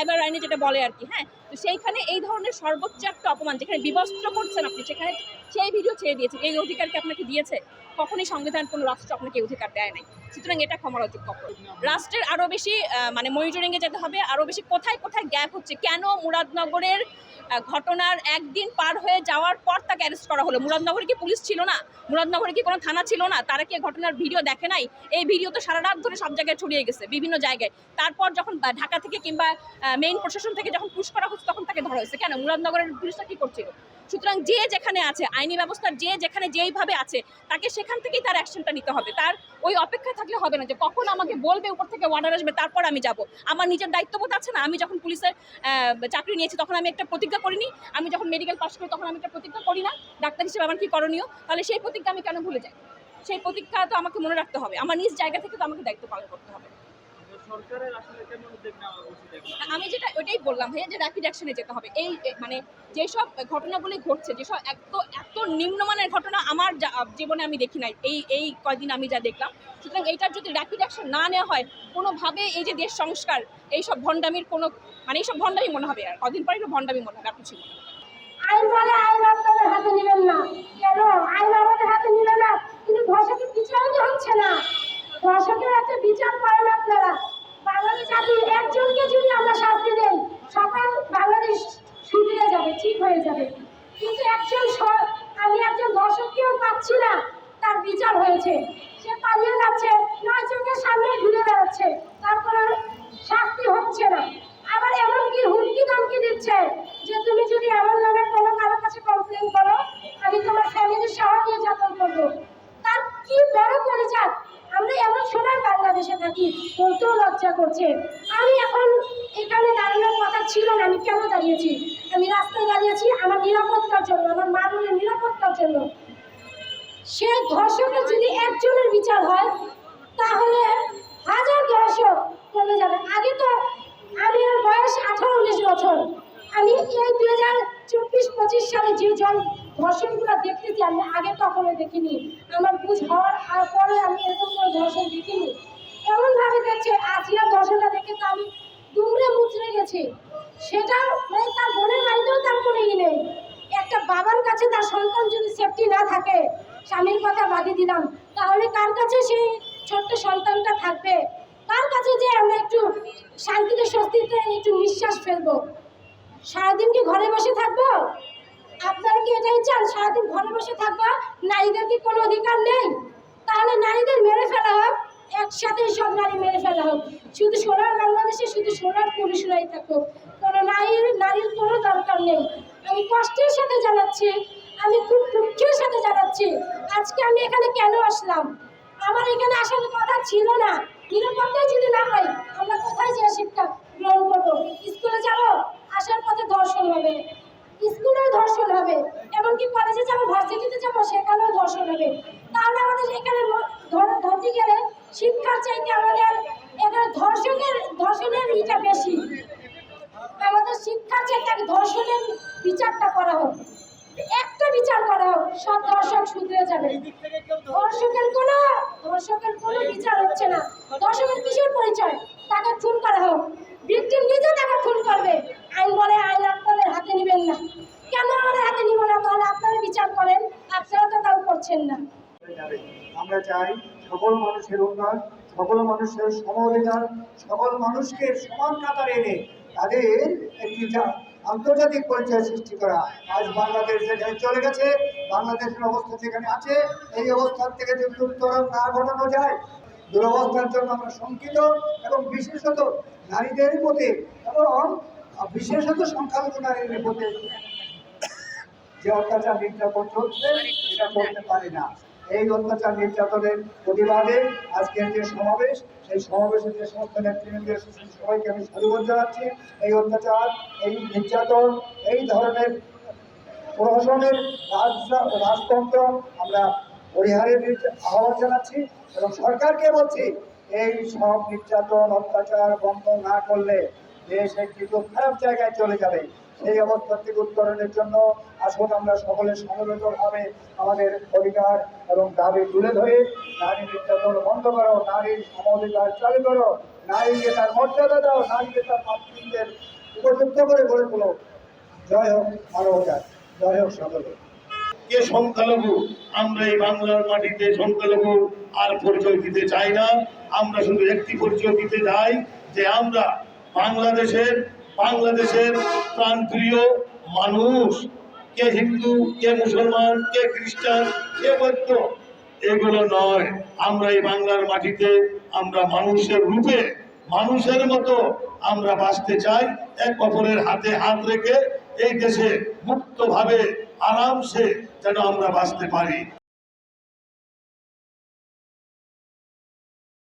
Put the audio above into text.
Cyber আইনে যেটা বলে আর কি হ্যাঁ? তো সেইখানে এই ধরনের সর্বোচ্চ একটা অপমান যেখানে বিবস্ত্র করছেন আপনি, সেখানে সেই ভিডিও ছেড়ে দিয়েছে এই অধিকারকে আপনাকে দিয়েছে? কখনই সংবিধান, কোনো রাষ্ট্র আপনাকে এই অধিকার দেয় নাই। সুতরাং এটা ক্ষমার অযোগ্য। রাষ্ট্রের আরও বেশি মানে মনিটরিংয়ে যেতে হবে আরও বেশি কোথায় কোথায় গ্যাপ হচ্ছে, কেন মুরাদনগরের ঘটনার একদিন পার হয়ে যাওয়ার পর তাকে অ্যারেস্ট করা হলো? মুরাদনগরে কি পুলিশ ছিল না? মুরাদনগরে কি কোনো থানা ছিল না? তারা কি ঘটনার ভিডিও দেখে নাই? এই ভিডিও তো সারা রাত ধরে সব জায়গায় ছড়িয়ে গেছে, বিভিন্ন জায়গায়। তারপর যখন ঢাকা থেকে কিংবা মেইন প্রশাসন থেকে যখন পুশ করা হচ্ছে তখন তাকে ধরা হয়েছে। কেন? মুরাদনগরের পুলিশটা কি করছিল? সুতরাং যে যেখানে আছে, আইনি ব্যবস্থার যে যেখানে যেইভাবে আছে, তাকে সেখান থেকেই তার অ্যাকশনটা নিতে হবে। তার ওই অপেক্ষা থাকলে হবে না যে কখন আমাকে বলবে, উপর থেকে অর্ডার আসবে, তারপর আমি যাব। আমার নিজের দায়িত্ববোধ আছে না? আমি যখন পুলিশের চাকরি নিয়েছি, তখন আমি একটা প্রতিজ্ঞা করিনি। আমি যখন মেডিকেল পাস করি, তখন আমি একটা প্রতিজ্ঞা করি না। ডাক্তার হিসেবে আমার কি করণীয়? তাহলে সেই প্রতিজ্ঞা আমি কেন ভুলে যাই? সেই প্রতিজ্ঞা তো আমাকে মনে রাখতে হবে। আমার নিজ জায়গা থেকে তো আমাকে দায়িত্ব পালন করতে হবে। আমি যেটা ওটাই বললাম ভাইয়া যে র্যাপিড অ্যাকশনে যেতে হবে। এই মানে যেসব ঘটনাগুলি ঘটছে যেসব এত এত নিম্নমানের ঘটনা আমার জীবনে আমি দেখি নাই এই এই কয়দিন আমি যা দেখলাম সুতরাং এইটার যদি র্যাপিড অ্যাকশন না নেওয়া হয় কোনোভাবে এই যে দেশ সংস্কার এইসব ভণ্ডামির কোনো মানে এইসব ভণ্ডামি মনে হবে আর কদিন পরে একটু ভণ্ডামি মনে হবে আর কিছু মনে হবে না। আইন বলে আইন আপনাদের হাতে নেবেন না। কেন? আইন আমাদের হাতে নিল না। কিন্তু ধর্ষকের বিচারও তো হচ্ছে না। ধর্ষকের একটা বিচার আপনারা। বাঙালি একজনকে যদি আমরা শাস্তি দেই, সকল বাংলাদেশ সুধরে যাবে, ঠিক হয়ে যাবে। কিন্তু একজন আমি একজন দর্শককেও পাচ্ছি না, তার বিচার হয়েছে। সে পালিয়ে যাচ্ছে, নয় চোখের সামনে ঘুরে বেড়াচ্ছে, তারপরে শাস্তি হচ্ছে না। আবার এমনকি হুমকি ধমকি দিচ্ছে বলতেও লজ্জা করছে। আমি এখন এখানে দাঁড়ানোর কথা ছিল না, আমি কেন দাঁড়িয়েছি? আমি রাস্তায় দাঁড়িয়েছি আমার নিরাপত্তার জন্য, আমার মা বোনের নিরাপত্তার জন্য। সে ধর্ষকের যদি একজনের বিচার হয়, তাহলে হাজার ধর্ষক কমে যাবে। আগে তো আমি ওর বয়স আঠারো উনিশ বছর। আমি এই দু হাজার চব্বিশ পঁচিশ সালে যে জন ধর্ষণগুলো দেখতেছি, আমি আগে কখনো দেখিনি। আমার বুঝ হওয়ার পরে আমি এরকম কোনো ধর্ষণ দেখিনি। এমনভাবে দেখছে, আজিয়া ধর্ষণটা দেখে তো আমি দুমড়ে মুচড়ে গেছি। সেটা মানে তার বোনের বাড়িতেও তার কোনো নেই। একটা বাবার কাছে তার সন্তান যদি সেফটি না থাকে, স্বামীর কথা বাদই দিলাম, তাহলে কার কাছে সেই ছোট্ট সন্তানটা থাকবে? কার কাছে যে আমরা একটু শান্তিতে, স্বস্তিতে একটু নিঃশ্বাস ফেলব? সারাদিন কি ঘরে বসে থাকব? আপনারা কি এটাই চান, সারাদিন ঘরে বসে থাকব? নারীদের কি কোনো অধিকার নেই? তাহলে নারীদের মেরে ফেলা হোক। একসাথে সব নারী মেরে ফেলা হোক। শুধু সোনার বাংলাদেশে, শুধু সোনার পুরুষরাই থাকুক। কোনো নারীর নারীর কোনো দরকার নেই। আমি কষ্টের সাথে জানাচ্ছি, আমি খুব দুঃখের সাথে জানাচ্ছি, আজকে আমি এখানে কেন আসলাম? আমার এখানে আসার কথা ছিল না। নিরাপত্তায় যদি না পাই, আমরা কোথায় যে শিক্ষা গ্রহণ করব? স্কুলে যাব? আসার পথে ধর্ষণ হবে। স্কুলেও ধর্ষণ হবে। এমনকি কলেজে যাব, ভার্সিটিতে যাব, সেখানেও ধর্ষণ হবে। তাহলে আমাদের এখানে ম- ধর- ধরতে গেলে শিক্ষার চাইতে আমাদের এখানে ধর্ষকের ধর্ষণের ইটা বেশি আমাদের শিক্ষার চাইতে আগে ধর্ষণের বিচারটা করা হোক, একটা বিচার করা হোক, সব ধর্ষক শুধরে যাবে। ধর্ষকের কোনো ধর্ষকের কোনো বিচার হচ্ছে না। ধর্ষকের কিসের পরিচয়? তাকে খুন করা হোক। ভিকটিম নিজে তাকে খুন করবে। আইন বলে আইন আপনাদের হাতে নেবেন না। কেন আমাদের হাতে নিব না? তাহলে আপনারা বিচার করেন, আপনারা তো তাও করছেন না। আমরা চাই সকল মানুষের উন্নয়ন, সকল মানুষের সম সকল মানুষকে সমান কাতারে এনে তাদের একটি আন্তর্জাতিক পরিচয় সৃষ্টি করা। আজ বাংলাদেশ যেখানে চলে গেছে, বাংলাদেশের অবস্থা যেখানে আছে, এই অবস্থান থেকে যদি উত্তরণ না ঘটানো যায়, দুরবস্থার জন্য আমরা শঙ্কিত এবং বিশেষত নারীদের প্রতি এবং বিশেষত সংখ্যালঘু নারীদের প্রতি যে অত্যাচার নির্যাতন চলছে এটা করতে পারে না। এই অত্যাচার নির্যাতনের প্রতিবাদে আজকের যে সমাবেশ সেই সমাবেশে যে সমস্ত নেতৃবৃন্দ এসেছেন সবাইকে আমি সাধুবাদ জানাচ্ছি। এই অত্যাচার, এই নির্যাতন, এই ধরনের প্রশাসনের রাজ রাজতন্ত্র আমরা পরিহারের আহ্বান জানাচ্ছি এবং সরকারকে বলছি, এই সব নির্যাতন, অত্যাচার বন্ধ না করলে দেশ একটি খুব খারাপ জায়গায় চলে যাবে। সেই অবস্থা থেকে উত্তরণের জন্য আসুন আমরা সকলে সমবেতভাবে আমাদের অধিকার এবং দাবি তুলে ধরে। নারী নির্যাতন বন্ধ করো, নারীর সম অধিকার চালু করো। নারীকে তার মর্যাদা দাও, নারীকে তার মাতৃত্বের উপযুক্ত করে গড়ে তোলো। জয় হোক মানবতার জয় হোক সকলে। কে সংখ্যালঘু? আমরা এই বাংলার মাটিতে সংখ্যালঘু, আর পরিচয় দিতে চাই না। আমরা শুধু একটি পরিচয় দিতে চাই যে আমরা বাংলাদেশের বাংলাদেশের প্রাণপ্রিয় মানুষ। কে হিন্দু, কে মুসলমান, কে খ্রিস্টান, কে বৌদ্ধ, এগুলো নয়। আমরা এই বাংলার মাটিতে আমরা মানুষের রূপে, মানুষের মতো আমরা বাঁচতে চাই। এক অপরের হাতে হাত রেখে এই দেশে মুক্তভাবে, আরামসে যেন আমরা বাঁচতে পারি।